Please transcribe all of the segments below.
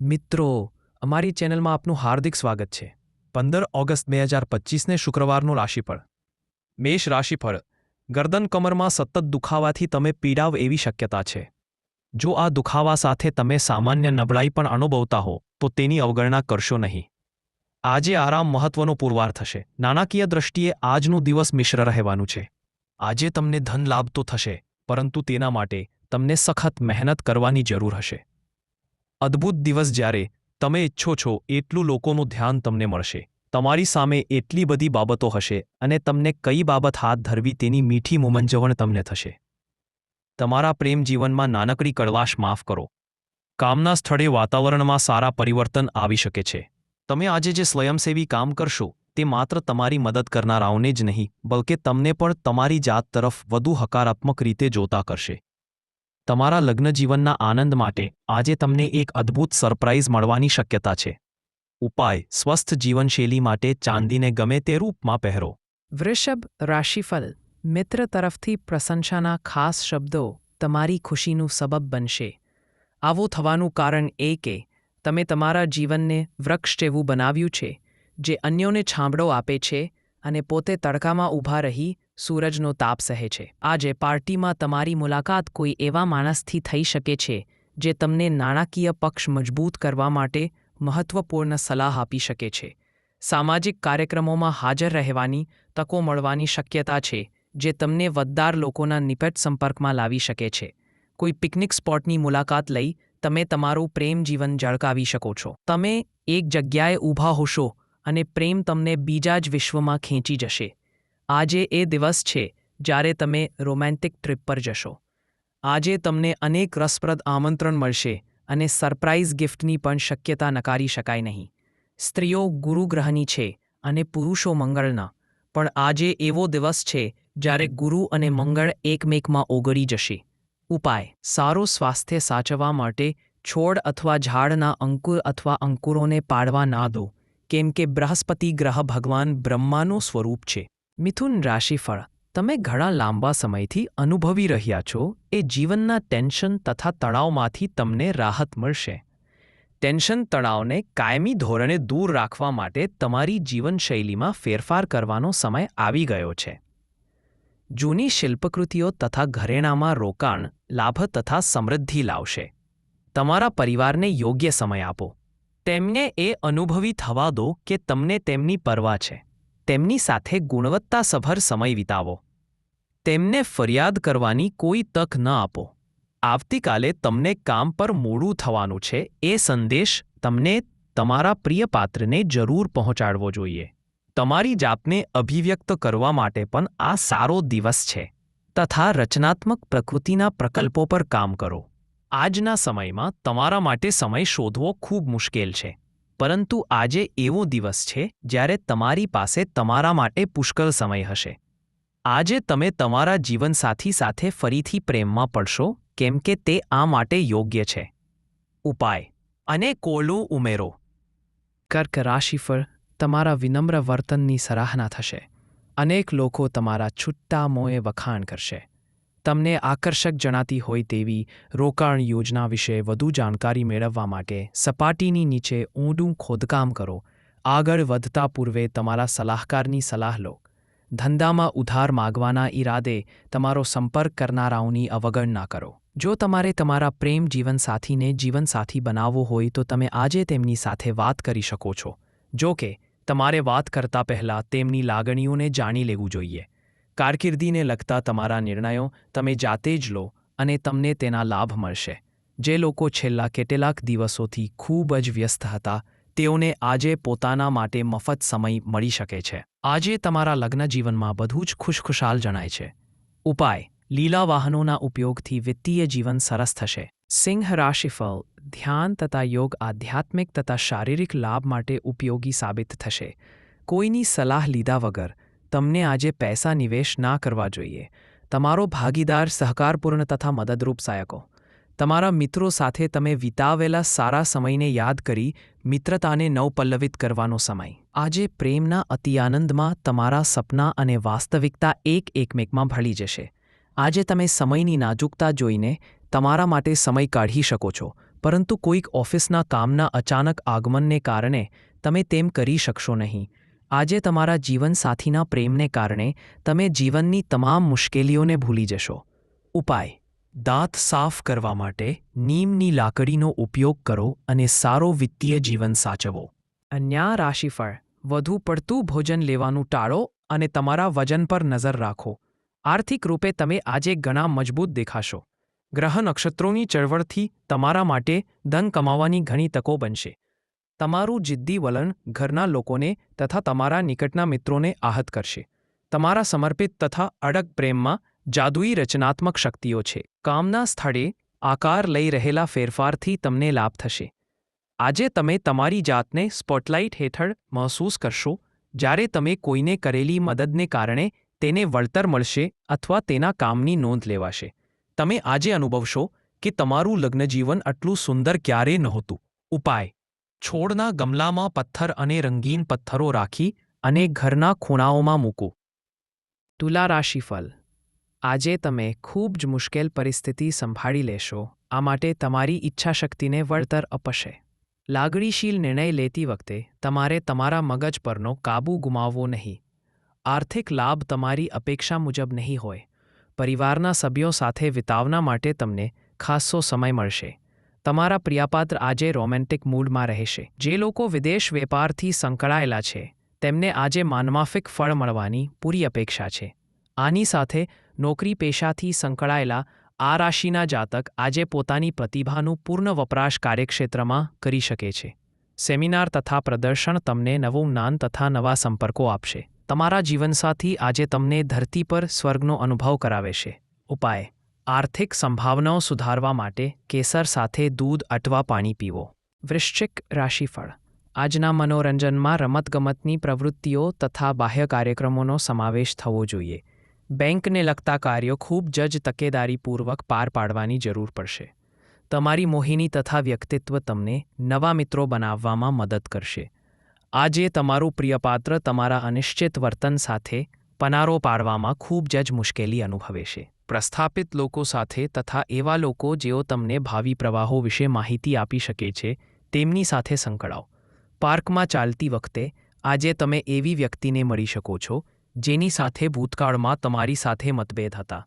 મિત્રો, અમારી ચેનલમાં આપનું હાર્દિક સ્વાગત છે. પંદર ઓગસ્ટ બે હજાર પચીસને શુક્રવારનું રાશિફળ. મેષ રાશિફળ. ગરદન કમરમાં સતત દુખાવાથી તમે પીડાવ એવી શક્યતા છે. જો આ દુખાવા સાથે તમે સામાન્ય નબળાઈ પણ અનુભવતા હો, તો તેની અવગણના કરશો નહીં. આજે આરામ મહત્વનો પુરવાર થશે. નાણાકીય દ્રષ્ટિએ આજનું દિવસ મિશ્ર રહેવાનું છે. આજે તમને ધન લાભ તો થશે, પરંતુ તેના માટે તમને સખત મહેનત કરવાની જરૂર હશે. અદ્ભુત દિવસ જ્યારે તમે ઈચ્છો છો એટલું લોકોનું ધ્યાન તમને મળશે. તમારી સામે એટલી બધી બાબતો હશે અને તમને કઈ બાબત હાથ ધરવી તેની મીઠી મુમંજવણ તમને થશે. તમારા પ્રેમ જીવનમાં નાનકડી કડવાશ માફ કરો. કામના સ્થળે વાતાવરણમાં સારા પરિવર્તન આવી શકે છે. તમે આજે જે સ્વયંસેવી કામ કરશો તે માત્ર તમારી મદદ કરનારાઓને જ નહીં, બલકે તમને પણ તમારી જાત તરફ વધુ હકારાત્મક રીતે જોતા કરશે. તમારા લગ્ન જીવનના આનંદ માટે આજે તમને એક અદ્ભુત સરપ્રાઇઝ મળવાની શક્યતા છે. ઉપાય, સ્વસ્થ જીવનશૈલી માટે ચાંદીને ગમે તે રૂપમાં પહેરો. વૃષભ, રાશિફલ, મિત્ર તરફથી પ્રશંસાના ખાસ શબ્દો તમારી ખુશીનું સબબ બનશે. આવું થવાનું કારણ એ કે તમે તમારા જીવનને વૃક્ષ જેવું બનાવ્યું છે, જે અન્યોને છાંબડો આપે છે અને પોતે તડકામાં ઊભા રહી સૂરજનો તાપ સહે છે. આજે પાર્ટીમાં તમારી મુલાકાત કોઈ એવા માણસથી થઈ શકે છે, જે તમને નાણાકીય પક્ષ મજબૂત કરવા માટે મહત્વપૂર્ણ સલાહ આપી શકે છે. સામાજિક કાર્યક્રમોમાં હાજર રહેવાની તકો મળવાની શક્યતા છે, જે તમને વદ્દાર લોકોના નિકટ સંપર્કમાં લાવી શકે છે. કોઈ પિકનિક સ્પોટની મુલાકાત લઈ તમે તમારું પ્રેમ જીવન ઝળકાવી શકો છો. તમે એક જગ્યાએ ઊભા હોશો અને પ્રેમ તમને બીજા જ વિશ્વમાં ખેંચી જશે. આજે એ દિવસ છે જ્યારે તમે રોમેન્ટિક ટ્રીપ પર જશો. આજે તમને અનેક રસપ્રદ આમંત્રણ મળશે અને સરપ્રાઇઝ ગિફ્ટની પણ શક્યતા નકારી શકાય નહીં. સ્ત્રીઓ ગુરુગ્રહની છે અને પુરુષો મંગળના, પણ આજે એવો દિવસ છે જ્યારે ગુરુ અને મંગળ એકમેકમાં ઓગળી જશે. ઉપાય, સારું સ્વાસ્થ્ય સાચવવા માટે છોડ અથવા ઝાડના અંકુર અથવા અંકુરોને પાડવા ના દો, કેમ કે બૃહસ્પતિ ગ્રહ ભગવાન બ્રહ્માનું સ્વરૂપ છે. મિથુન રાશિફળ તમે ઘણા લાંબા સમયથી અનુભવી રહ્યા છો, એ જીવનના ટેન્શન તથા તણાવમાંથી તમને રાહત મળશે. ટેન્શન તણાવને કાયમી ધોરણે દૂર રાખવા માટે તમારી જીવનશૈલીમાં ફેરફાર કરવાનો સમય આવી ગયો છે. જૂની શિલ્પકૃતિઓ તથા ઘરેણામાં રોકાણ, લાભ તથા સમૃદ્ધિ લાવશે. તમારા પરિવારને યોગ્ય સમય આપો. તેમને એ અનુભવી થવા દો કે તમને તેમની પરવા છે. તેમની સાથે ગુણવત્તાસભર સમય વિતાવો. તેમને ફરિયાદ કરવાની કોઈ તક ન આપો. આવતીકાલે તમને કામ પર મોડું થવાનું છે. એ સંદેશ તમને તમારા પ્રિય પાત્રને જરૂર પહોંચાડવો જોઈએ. તમારી જાતને અભિવ્યક્ત કરવા માટે પણ આ સારો દિવસ છે. તથા રચનાત્મક પ્રકૃતિના પ્રકલ્પો પર કામ કરો. આજના સમયમાં તમારા માટે સમય શોધવો ખૂબ મુશ્કેલ છે. પરંતુ આજે એવો દિવસ છે જ્યારે તમારી પાસે તમારા માટે પુષ્કળ સમય હશે. આજે તમે તમારા જીવનસાથી સાથે ફરીથી પ્રેમમાં પડશો, કેમ કે તે આ માટે યોગ્ય છે. ઉપાય. અને કોલું ઉમેરો. કર્ક રાશિફળ તમારા વિનમ્ર વર્તનની સરાહના થશે. અનેક લોકો તમારા છૂટ્ટા મોએ વખાણ કરશે. તમને આકર્ષક જણાતી હોય તેવી રોકાણ યોજના વિશે વધુ જાણકારી મેળવવા માટે સપાટીની નીચે ઊંડું ખોદકામ કરો. આગળ વધતા પૂર્વે તમારા સલાહકારની સલાહ લો. ધંધામાં ઉધાર માગવાના ઈરાદે તમારો સંપર્ક કરનારાઓની અવગણના કરો. જો તમારે તમારા પ્રેમ જીવનસાથીને જીવનસાથી બનાવવો હોય તો તમે આજે તેમની સાથે વાત કરી શકો છો. જો કે, તમારે વાત કરતા પહેલાં તેમની લાગણીઓને જાણી લેવું જોઈએ. કારકિર્દીને લગતા તમારા નિર્ણયો તમે જાતે જ લો અને તમને તેના લાભ મળશે. જે લોકો છેલ્લા કેટલાક દિવસોથી ખૂબ જ વ્યસ્ત હતા, તેઓને આજે પોતાના માટે મફત સમય મળી શકે છે. આજે તમારા લગ્ન જીવનમાં બધું જ ખુશખુશાલ જણાય છે. ઉપાય, લીલા વાહનોના ઉપયોગથી વિત્તીય જીવન સરસ થશે. સિંહ રાશિફળ, ધ્યાન તથા યોગ આધ્યાત્મિક તથા શારીરિક લાભ માટે ઉપયોગી સાબિત થશે. કોઈની સલાહ લીધા વગર તમને આજે પૈસા નિવેશ ના કરવા જોઈએ. તમારો ભાગીદાર સહકારપૂર્ણ તથા મદદરૂપ સહાયકો તમારા મિત્રો સાથે તમે વિતાવેલા સારા સમયને યાદ કરી મિત્રતાને નવપલ્લવિત કરવાનો સમય. આજે પ્રેમના અતિ આનંદમાં તમારા સપના અને વાસ્તવિકતા એક એકમેકમાં ભળી જશે. આજે તમે સમયની નાજુકતા જોઈને તમારા માટે સમય કાઢી શકો છો, પરંતુ કોઈક ઓફિસના કામના અચાનક આગમનને કારણે તમે તેમ કરી શકશો નહીં. આજે તમારા જીવનસાથીના પ્રેમને કારણે તમે જીવનની તમામ મુશ્કેલીઓને ભૂલી જશો. ઉપાય. દાંત સાફ કરવા માટે નીમની લાકડીનો ઉપયોગ કરો અને સારો વિત્તીય જીવન સાચવો. અન્ય રાશિફળ. વધુ પડતું ભોજન લેવાનું ટાળો અને તમારા વજન પર નજર રાખો. આર્થિક રૂપે તમે આજે ઘણા મજબૂત દેખાશો. ગ્રહ નક્ષત્રોની ચળવળથી તમારા માટે ધન કમાવાની ઘણી તકો બનશે. તમારું જિદ્દી વલણ ઘરના લોકોને તથા તમારા નિકટના મિત્રોને આહત કરશે. તમારા સમર્પિત તથા અડગ પ્રેમમાં જાદુઈ રચનાત્મક શક્તિઓ છે. કામના સ્થળે આકાર લઈ રહેલા ફેરફારથી તમને લાભ થશે. આજે તમે તમારી જાતને સ્પોટલાઇટ હેઠળ મહેસૂસ કરશો, જ્યારે તમે કોઈને કરેલી મદદને કારણે તેને વળતર મળશે અથવા તેના કામની નોંધ લેવાશે. તમે આજે અનુભવશો કે તમારું લગ્નજીવન આટલું સુંદર ક્યારેય નહોતું. ઉપાય. છોડના ગમલામાં પથ્થર અને રંગીન પથ્થરો રાખી અને ઘરના ખૂણાઓમાં મૂકો. તુલા રાશિફળ. આજે તમે ખૂબ જ મુશ્કેલ પરિસ્થિતિ સંભાળી લેશો. આ માટે તમારી ઈચ્છાશક્તિને વળતર અપશે. લાગણીશીલ નિર્ણય લેતી વખતે તમારે તમારા મગજ પરનો કાબૂ ગુમાવવો નહીં. આર્થિક લાભ તમારી અપેક્ષા મુજબ નહીં હોય. પરિવારના સભ્યો સાથે વિતાવના માટે તમને ખાસ્સો સમય મળશે. તમારા પ્રિયાપાત્ર આજે રોમેન્ટિક મૂડમાં રહેશે. જે લોકો વિદેશ વેપારથી સંકળાયેલા છે, તેમને આજે માનમાફિક ફળ મળવાની પૂરી અપેક્ષા છે. આની સાથે નોકરી પેશાથી સંકળાયેલા આ રાશિના જાતક આજે પોતાની પ્રતિભાનું પૂર્ણ વપરાશ કાર્યક્ષેત્રમાં કરી શકે છે. સેમિનાર તથા પ્રદર્શન તમને નવું જ્ઞાન તથા નવા સંપર્કો આપશે. તમારા જીવનસાથી આજે તમને ધરતી પર સ્વર્ગનો અનુભવ કરાવે છે. ઉપાય. આર્થિક સંભાવનાઓ સુધારવા માટે કેસર સાથે દૂધ, અટવા, પાણી પીવો. વૃશ્ચિક રાશિફળ. આજના મનોરંજનમાં રમતગમતની પ્રવૃત્તિઓ તથા બાહ્ય કાર્યક્રમોનો સમાવેશ થવો જોઈએ. બેંકને લગતા કાર્યો ખૂબ જજ તકેદારીપૂર્વક પાર પાડવાની જરૂર પડશે. તમારી મોહિની તથા વ્યક્તિત્વ તમને નવા મિત્રો બનાવવામાં મદદ કરશે. આજે તમારું પ્રિયપાત્ર તમારા અનિશ્ચિત વર્તન સાથે પનારો પાડવામાં ખૂબ જ મુશ્કેલી અનુભવે છે પ્રસ્થાપિત લોકો સાથે તથા એવા લોકો જેઓ તમને ભાવિ પ્રવાહો વિશે માહિતી આપી શકે છે, તેમની સાથે સંકળાઓ. પાર્કમાં ચાલતી વખતે, આજે તમે એવી વ્યક્તિને મળી શકો છો, જેની સાથે ભૂતકાળમાં તમારી સાથે મતભેદ હતા.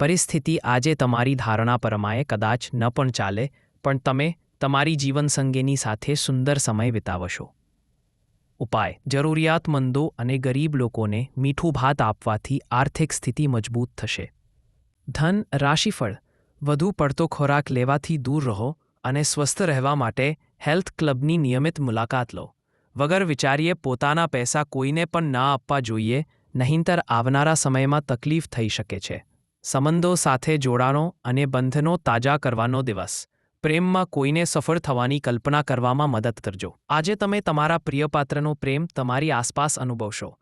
પરિસ્થિતિ આજે તમારી ધારણા પરમાએ કદાચ ન પણ ચાલે, પણ તમે તમારી જીવનસંગીની સાથે સુંદર સમય વિતાવશો. ઉપાય. જરૂરિયાતમંદો અને ગરીબ લોકોને મીઠું ભાત આપવાથી આર્થિક સ્થિતિ મજબૂત થશે. ધન, રાશિફળ, વધુ પડતો ખોરાક લેવાથી દૂર રહો અને સ્વસ્થ રહેવા માટે હેલ્થ ક્લબની નિયમિત મુલાકાત લો. વગર વિચારીએ પોતાના પૈસા કોઈને પણ ના આપવા જોઈએ, નહીંતર આવનારા સમયમાં તકલીફ થઈ શકે છે. સંબંધો સાથે જોડાણો અને બંધનો તાજા કરવાનો દિવસ. પ્રેમમાં કોઈને સફળ થવાની કલ્પના કરવામાં મદદ કરજો. આજે તમે તમારા પ્રિયપાત્રનો પ્રેમ તમારી આસપાસ અનુભવશો.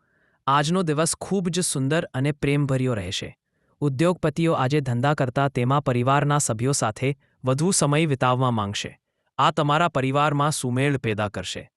આજનો દિવસ ખૂબ જ સુંદર અને પ્રેમભર્યો રહેશે. ઉદ્યોગપતિઓ આજે ધંધા કરતા તેમાં પરિવારના સભ્યો સાથે વધુ સમય વિતાવવા માંગશે. આ તમારા પરિવારમાં સુમેળ પેદા કરશે.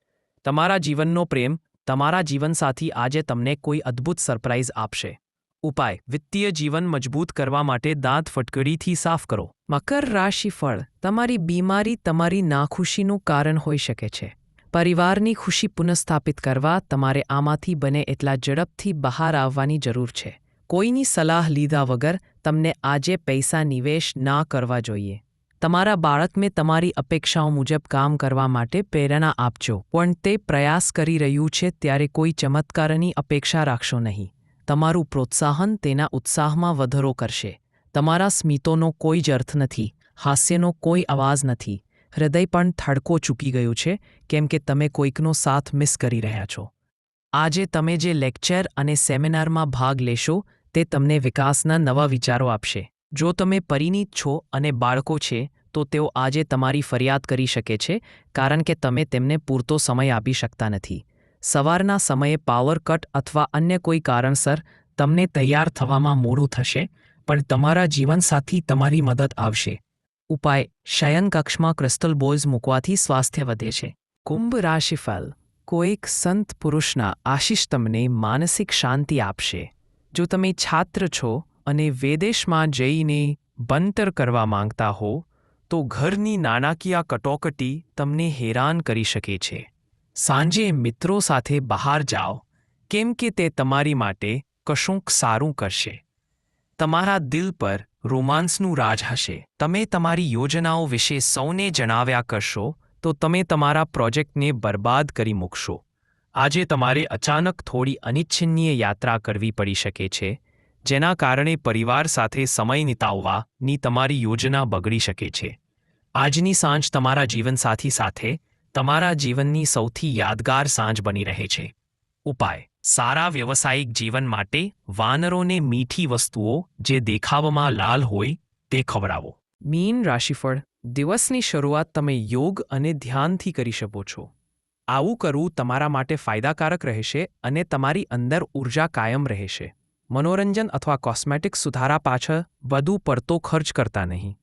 તમારા જીવનનો પ્રેમ, તમારા જીવનસાથી આજે તમને કોઈ અદ્ભુત સરપ્રાઇઝ આપશે. ઉપાય, વિત્તીય જીવન મજબૂત કરવા માટે દાંત ફટકડીથી સાફ કરો. મકર રાશિ ફળ, તમારી બીમારી તમારી નાખુશીનું કારણ હોઈ શકે છે. પરિવારની ખુશી પુનઃસ્થાપિત કરવા તમારે આમાંથી બને એટલા ઝડપથી બહાર આવવાની જરૂર છે. કોઈની સલાહ લીધા વગર તમને આજે પૈસા નિવેશ ના કરવા જોઈએ. તમારા બાળકને તમારી અપેક્ષાઓ મુજબ કામ કરવા માટે પ્રેરણા આપજો. પણ તે પ્રયાસ કરી રહ્યું છે ત્યારે કોઈ ચમત્કારની અપેક્ષા રાખશો નહીં. તમારું પ્રોત્સાહન તેના ઉત્સાહમાં વધારો કરશે. તમારા સ્મિતોનો કોઈ જ અર્થ નથી. હાસ્યનો કોઈ અવાજ નથી. હૃદય પણ થડકો ચૂકી ગયું છે, કેમ કે તમે કોઈકનો સાથ મિસ કરી રહ્યા છો. આજે તમે જે લેક્ચર અને સેમિનારમાં ભાગ લેશો, તે તમને વિકાસના નવા વિચારો આપશે. જો તમે પરિણીત છો અને બાળકો છે, તો તેઓ આજે તમારી ફરિયાદ કરી શકે છે, કારણ કે તમે તેમને પૂરતો સમય આપી શકતા નથી. સવારના સમયે પાવર કટ અથવા અન્ય કોઈ કારણસર તમને તૈયાર થવામાં મોડું થશે, પણ તમારા જીવનસાથી તમારી મદદ આવશે. ઉપાય, શયનકક્ષમાં ક્રિસ્ટલ બોલ્સ મૂકવાથી સ્વાસ્થ્ય વધે છે. કુંભ રાશિફળ કોઈક સંત પુરુષના આશીષ તમને માનસિક શાંતિ આપશે. જો તમે છાત્ર છો અને વિદેશમાં જઈને બંતર કરવા માંગતા હો, તો ઘરની નાણાકીય કટોકટી તમને હેરાન કરી શકે છે. સાંજે મિત્રો સાથે બહાર જાઓ, કેમ કે તે તમારી માટે કશુંક સારું કરશે. તમારા દિલ પર રોમાન્સનું રાજ હશે. તમે તમારી યોજનાઓ વિશે સૌને જણાવ્યા કરશો તો તમે તમારા પ્રોજેક્ટને બરબાદ કરી મૂકશો. આજે તમારે અચાનક થોડી અનિચ્છનીય યાત્રા કરવી પડી શકે છે, જેના કારણે પરિવાર સાથે સમય નિતાવવાની તમારી યોજના બગડી શકે છે. આજની સાંજ તમારા જીવનસાથી સાથે, તમારા જીવનની સૌથી યાદગાર સાંજ બની રહે છે. ઉપાય, સારા વ્યવસાયિક જીવન માટે વાનરોને મીઠી વસ્તુઓ જે દેખાવમાં લાલ હોય તે ખવડાવો. મીન રાશિફળ દિવસની શરૂઆત તમે યોગ અને ધ્યાનથી કરી શકો છો. આવું કરવું તમારા માટે ફાયદાકારક રહેશે અને તમારી અંદર ઊર્જા કાયમ રહેશે. મનોરંજન અથવા કોસ્મેટિક સુધારા પાછળ વધુ પડતો ખર્ચ કરતા નહીં.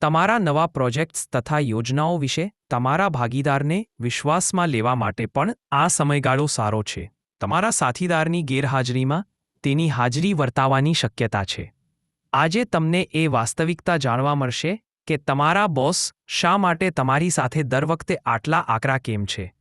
તમારા નવા પ્રોજેક્ટ્સ તથા યોજનાઓ વિશે તમારા ભાગીદારને વિશ્વાસમાં લેવા માટે પણ આ સમયગાળો સારો છે. તમારા સાથીદારની ગેરહાજરીમાં તેની હાજરી વર્તાવાની શક્યતા છે. આજે તમને એ વાસ્તવિકતા જાણવા મળશે કે તમારા બોસ શા માટે તમારી સાથે દર વખતે આટલા આકરા કેમ છે?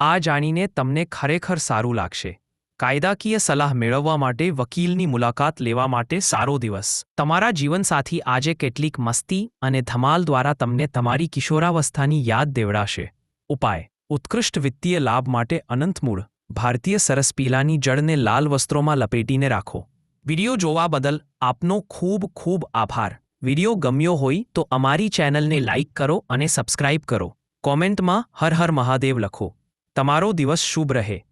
આ જાણીને તમને ખરેખર સારું લાગશે. કાયદાકીય સલાહ મેળવવા માટે વકીલની મુલાકાત લેવા માટે સારો દિવસ. તમારા જીવનસાથી આજે કેટલીક મસ્તી અને ધમાલ દ્વારા તમને તમારી કિશોરાવસ્થાની યાદ દેવડાશે. ઉપાય. ઉત્કૃષ્ટ વિત્તીય લાભ માટે અનંતમૂળ ભારતીય સરસ પીલાની જળને લાલ વસ્ત્રોમાં લપેટીને રાખો. વિડિયો જોવા બદલ આપનો ખૂબ ખૂબ આભાર. વિડિયો ગમ્યો હોય તો અમારી ચેનલને લાઇક કરો અને સબસ્ક્રાઇબ કરો. કોમેન્ટમાં હર હર મહાદેવ લખો. તમારો દિવસ શુભ રહે.